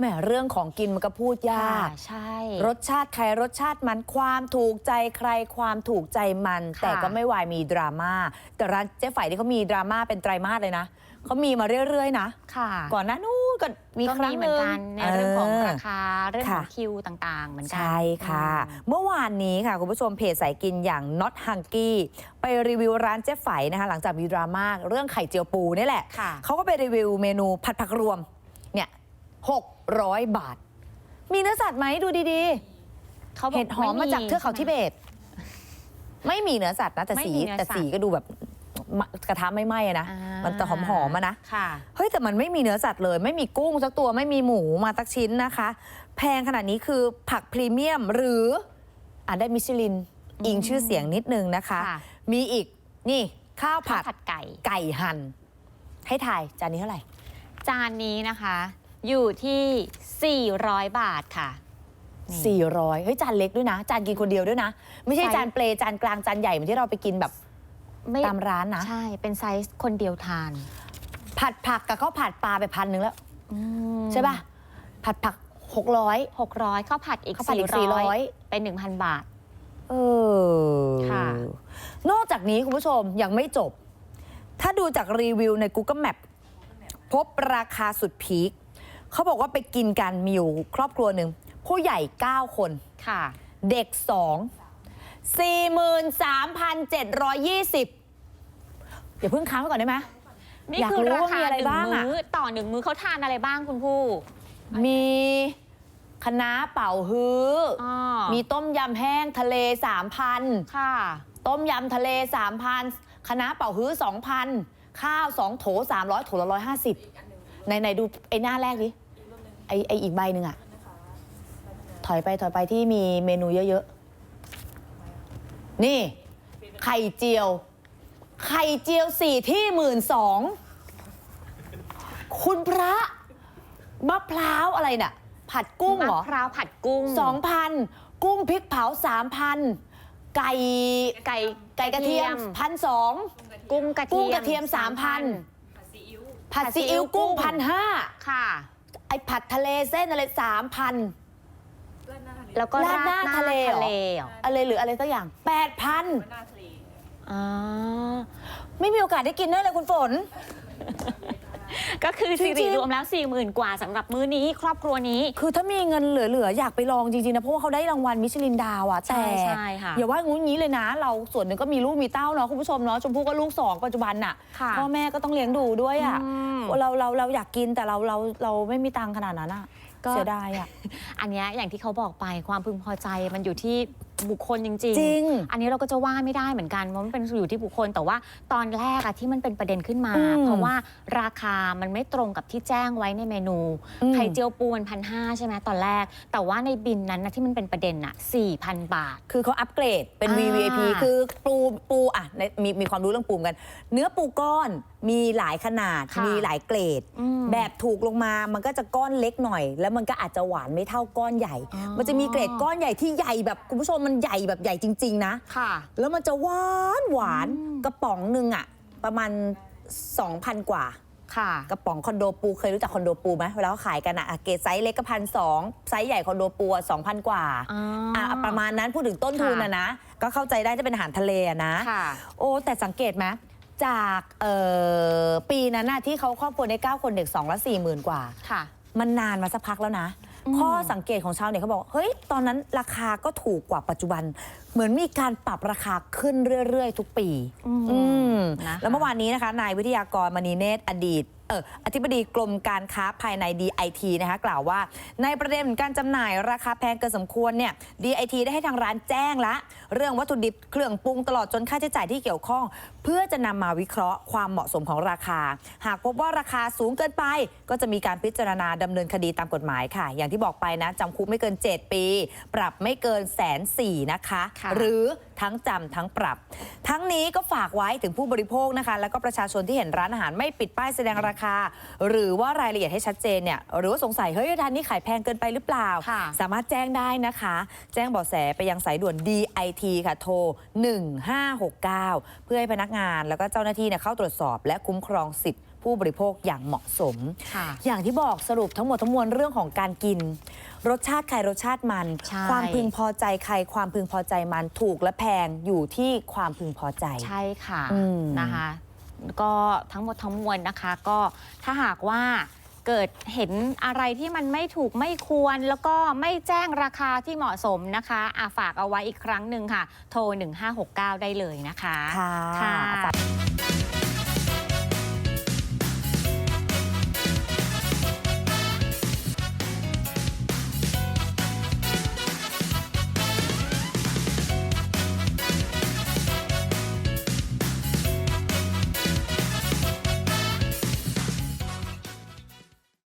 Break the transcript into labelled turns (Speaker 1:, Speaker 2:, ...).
Speaker 1: แหมเรื่องของกินมันก็พูดยาก
Speaker 2: ค่ะใช่
Speaker 1: รสชาติใครรสชาติมันความถูกใจใครความถูกใจมัน
Speaker 2: ค่ะ
Speaker 1: แต่ก็ไม่วายมีดราม่าแต่ร้านเจ๊ไฝที่เขามีดราม่าเป็นไตรมาสเลยนะเขามีมาเรื่อย ๆ นะ
Speaker 2: ค่ะ
Speaker 1: ก่อนหน้านู้นก็มี
Speaker 2: ก็
Speaker 1: ครั้
Speaker 2: มี
Speaker 1: ง
Speaker 2: เห
Speaker 1: ห
Speaker 2: มือน
Speaker 1: นึ่ง
Speaker 2: กันในเรื่องของ
Speaker 1: เรา
Speaker 2: คา เรื่องของ
Speaker 1: ค่ะ
Speaker 2: คิวต่าง ๆ เหมือนกั
Speaker 1: ใช่ค่ะ
Speaker 2: อืม
Speaker 1: เมื่อวานนี้ค่ะ คุณผู้ชมเพจสายกินอย่าง Not Hungry ไปรีวิวร้านเจ๊ไฝนะคะ หลังจากมีดราม่าเรื่องไข่เจียวปูนี่แหละ
Speaker 2: ค่ะ
Speaker 1: เขาก็ไปรีวิวเมนูผัดผักรวมเนี่ย 600 บาท มีเนื้อสัตว์ไหมดูดี
Speaker 2: เขา
Speaker 1: ๆ
Speaker 2: บอก
Speaker 1: เห็ดหอมมาจากเทือกเขาทิเบต ไม่มีเนื้อสัตว์นะแต่
Speaker 2: ไม่
Speaker 1: สี
Speaker 2: มีเนื้อ
Speaker 1: แต่
Speaker 2: สัตว์
Speaker 1: สีก็ดูแบบมะกระทะไม่ไหม้อะนะ
Speaker 2: อ่า
Speaker 1: มันจะหอมๆอะนะ
Speaker 2: ค่ะ
Speaker 1: เฮ้ย แต่มันไม่มีเนื้อสัตว์เลย ไม่มีกุ้งสักตัวไม่มีหมูมาสักชิ้นนะคะ แพงขนาดนี้คือผักพรีเมียมหรืออ่านได้มิชลิน อิงชื่อเสียงนิดนึงนะคะ
Speaker 2: ค่ะ
Speaker 1: มีอีกนี่ข้าว
Speaker 2: ข้า
Speaker 1: ผั
Speaker 2: ว
Speaker 1: ด
Speaker 2: ผัดไก่
Speaker 1: ไก่หั่นให้ถ่ายจานนี้เท่าไหร่
Speaker 2: จานนี้นะคะ อยู่ที่ 400 บาทค่ะ นี่
Speaker 1: 400 เฮ้ย จานเล็กด้วยนะ จานกินคนเดียวด้วยนะ ไม่ใช่
Speaker 2: ไซส์
Speaker 1: จานเปลจานกลางจานใหญ่เหมือนที่เราไปกินแบบ
Speaker 2: ไม่
Speaker 1: ตามร้านนะ
Speaker 2: ใช่ เป็นไซส์คนเดียวทาน
Speaker 1: ผัดผักกับข้าวผัดปลาไปพันหนึ่งแล้ว
Speaker 2: อืม
Speaker 1: ใช่ป่ะ ผัดผัก 600
Speaker 2: 600ข้าวผัดอีก
Speaker 1: ข้าวผัดอีก
Speaker 2: 400 เป็น 1,000 บาท
Speaker 1: เออ
Speaker 2: ค่ะ
Speaker 1: นอกจากนี้คุณผู้ชมยังไม่จบ ถ้าดูจากรีวิวใน Google Map พบราคาสุดพีค เขาบอกว่าไปกินกันมีอยู่ครอบครัวหนึ่งผู้ใหญ่ 9 คน
Speaker 2: ค่ะ
Speaker 1: เด็ก 2 43,720 อย่าเพิ่งค้างไว้ก่อนได้ไหม
Speaker 2: นี่
Speaker 1: อยาก
Speaker 2: คือ
Speaker 1: รู้
Speaker 2: รา
Speaker 1: ว่า
Speaker 2: คา
Speaker 1: มีอะไร
Speaker 2: หนึ่ง
Speaker 1: บ้างอะ
Speaker 2: มื้อต่อหนึ่งมื้อเขาทานอะไรบ้างคุณผู้
Speaker 1: มีคณะน้าเป่าฮื้ออ
Speaker 2: อ๋อ
Speaker 1: มีต้มยำแห้งทะเล 3,000
Speaker 2: ค่ะ
Speaker 1: ต้มยำทะเล 3,000คณะน้าเป่าฮื้อ 2,000 ข้าว 2 โถ 300 โถละ150 ไหนไหนดูไอ้หน้าแรกดิไอ้ไอ้อีกใบหนึ่งอะถอยไปถอยไปที่มีเมนูเยอะๆ นี่ ไข่เจียว ไข่เจียวสี่ที่หมื่นสองคุณพระมะพร้าวอะไรน่ะ ผัดกุ้งเหรอ
Speaker 2: มะพร้าวผัดกุ้ง
Speaker 1: สองพันกุ้งพริกเผาสามพันไก่
Speaker 2: ไก่
Speaker 1: ไก่กระเทียมพันสอง
Speaker 2: กุ้งกระเทียม
Speaker 1: กุ้งกระเทียมสามพัน ผัดซีอิ๊วกุ้งพันห้า
Speaker 2: ค่ะ
Speaker 1: ไอผัดทะเลเส้นอะไรสามพัน
Speaker 2: แล้วก็
Speaker 1: ราดหน้าทะเลเหรอ
Speaker 2: ทะเลเหรอ
Speaker 1: อะไรหรืออะไรสักอย่างแปดพัน
Speaker 2: อ่า
Speaker 1: ไม่มีโอกาสได้กินแน่เลยคุณฝน
Speaker 2: ก็คือ
Speaker 1: จริ
Speaker 2: สิ
Speaker 1: งๆ
Speaker 2: ริรวมแล้ว 4 0,000 กว่าสำหรับมื้อนี้ครอบครัวนี้
Speaker 1: คือถ้ามีเงินเหลือ ๆ อยากไปลองจริง ๆ นะ เพราะว่าเขาได้รางวัลมิชลินดาวอะ
Speaker 2: ใช่
Speaker 1: แต่
Speaker 2: ใช่ค่ะ
Speaker 1: อย่าว่างูงี้เลยนะ เราส่วนหนึ่งก็มีลูกมีเต้าเนาะคุณผู้ชมเนาะชมพู่ก็ลูกสองปัจจุบันน่ะ
Speaker 2: ค่ะ
Speaker 1: พ่อแม่ก็ต้องเลี้ยงดูด้วยอะ
Speaker 2: อืม
Speaker 1: เราเราเราอยากกินแต่เราเราเราไม่มีตังค์ขนาดนั้นอะ
Speaker 2: ก็
Speaker 1: เสียดายอะ
Speaker 2: อันเนี้ยอย่างที่เขาบอกไปความพึงพอใจมันอยู่ที่ บุคคลจริง
Speaker 1: จริง
Speaker 2: อันนี้เราก็จะว่าไม่ได้เหมือนกันเพราะมันเป็นอยู่ที่บุคคล แต่ว่าตอนแรกอะที่มันเป็นประเด็นขึ้นมา
Speaker 1: อืม
Speaker 2: เพราะว่าราคามันไม่ตรงกับที่แจ้งไว้ในเมนู
Speaker 1: อืม
Speaker 2: ไข่เจียวปูมันพันห้าใช่ไหมตอนแรก แต่ว่าในบินนั้นนะที่มันเป็นประเด็นอะสี่พันบาท
Speaker 1: คือเขาอัปเกรดเป็น
Speaker 2: อ่า
Speaker 1: VVIP คือปูปูอะในมีมีความรู้เรื่องปูเหมือนกัน เนื้อปูก้อนมีหลายขนาด
Speaker 2: ค่ะ
Speaker 1: มีหลายเกรด
Speaker 2: อืม
Speaker 1: แบบถูกลงมามันก็จะก้อนเล็กหน่อย แล้วมันก็อาจจะหวานไม่เท่าก้อนใหญ่
Speaker 2: อ๋อ
Speaker 1: มันจะมีเกรดก้อนใหญ่ที่ใหญ่แบบคุณผู้ชมมันใหญ่แบบใหญ่จริง ๆ นะ
Speaker 2: ค่ะ
Speaker 1: แล้วมันจะหวานหวาน
Speaker 2: อืม
Speaker 1: กระป๋องหนึ่งอะประมาณ 2,000 กว่า
Speaker 2: ค่ะ
Speaker 1: กระป๋องคอนโดปูเคยรู้จักคอนโดปูไหมเวลาเขาขายกันอะอะเกรดไซส์เล็กก็พันสองไซส์ใหญ่คอนโดปูสองพันกว่า
Speaker 2: อ๋อ
Speaker 1: อะประมาณนั้นพูดถึงต้นทุน
Speaker 2: ค่ะ
Speaker 1: นะนะ ก็เข้าใจได้จะเป็นอาหารทะเลอะนะ
Speaker 2: ค่ะ
Speaker 1: โอ้ แต่สังเกตไหมจากเอ่อปีนั้นน่ะที่เขาครอบครัวได้ 9 คนเด็ก2ละ4 0,000 กว่า
Speaker 2: ค่ะ
Speaker 1: มันนานมาสักพักแล้วนะ
Speaker 2: อืม
Speaker 1: ข้อสังเกตของชาวเน็ตเขาบอกเฮ้ยตอนนั้นราคาก็ถูกกว่าปัจจุบันเหมือนมีการปรับราคาขึ้นเรื่อย ๆ ทุกปี
Speaker 2: อืม
Speaker 1: อืม
Speaker 2: นะคะ
Speaker 1: แล้วเมื่อวานนี้นะคะ นายวิทยากรมณีเนตรอดีตเอออธิบดีกรมการค้าภายใน DIT นะคะกล่าวว่า ในประเด็นการจำหน่ายราคาแพงเกินสมควรเนี่ย DIT ได้ให้ทางร้านแจ้งละ เรื่องวัตถุดิบเครื่องปรุงตลอดจนค่าใช้จ่ายที่เกี่ยวข้อง เพื่อจะนำมาวิเคราะห์ความเหมาะสมของราคา หากพบว่าราคาสูงเกินไป ก็จะมีการพิจารณาดำเนินคดีตามกฎหมายค่ะ อย่างที่บอกไปนะจำคุกไม่เกิน 7 ปี ปรับไม่เกินแสนสี่นะคะ
Speaker 2: ค่ะ
Speaker 1: หรือทั้งจำทั้งปรับ ทั้งนี้ก็ฝากไว้ถึงผู้บริโภคนะคะ แล้วก็ประชาชนที่เห็นร้านอาหารไม่ปิดป้ายแสดงราคา หรือว่ารายละเอียดให้ชัดเจนเนี่ยหรือว่าสงสัยเฮ้ยร้านนี้ขายแพงเกินไปหรือเปล่า
Speaker 2: ค่ะ
Speaker 1: สามารถแจ้งได้นะคะ แจ้งเบาะแสไปยังสายด่วน DIT ค่ะโทร 1569 เพื่อให้พนักงานแล้วก็เจ้าหน้าที่เนี่ยเข้าตรวจสอบและคุ้มครองสิทธิ ผู้บริโภคอย่างเหมาะสม
Speaker 2: ค่ะ
Speaker 1: อย่างที่บอกสรุปทั้งหมดทั้งมวลเรื่องของการกิน รสชาติใครรสชาติมัน
Speaker 2: ใช่
Speaker 1: ความพึงพอใจใครความพึงพอใจมันถูกและแพงอยู่ที่ความพึงพอใจ
Speaker 2: ใช่ค่ะ
Speaker 1: อืม
Speaker 2: นะคะ ก็ทั้งหมดทั้งมวลนะคะ ก็ถ้าหากว่าเกิดเห็นอะไรที่มันไม่ถูกไม่ควร แล้วก็ไม่แจ้งราคาที่เหมาะสมนะคะอาฝากเอาไว้อีกครั้งหนึ่งค่ะ โทร 1569 ได้เลยนะคะ
Speaker 1: ค่ะ
Speaker 2: ค่ะ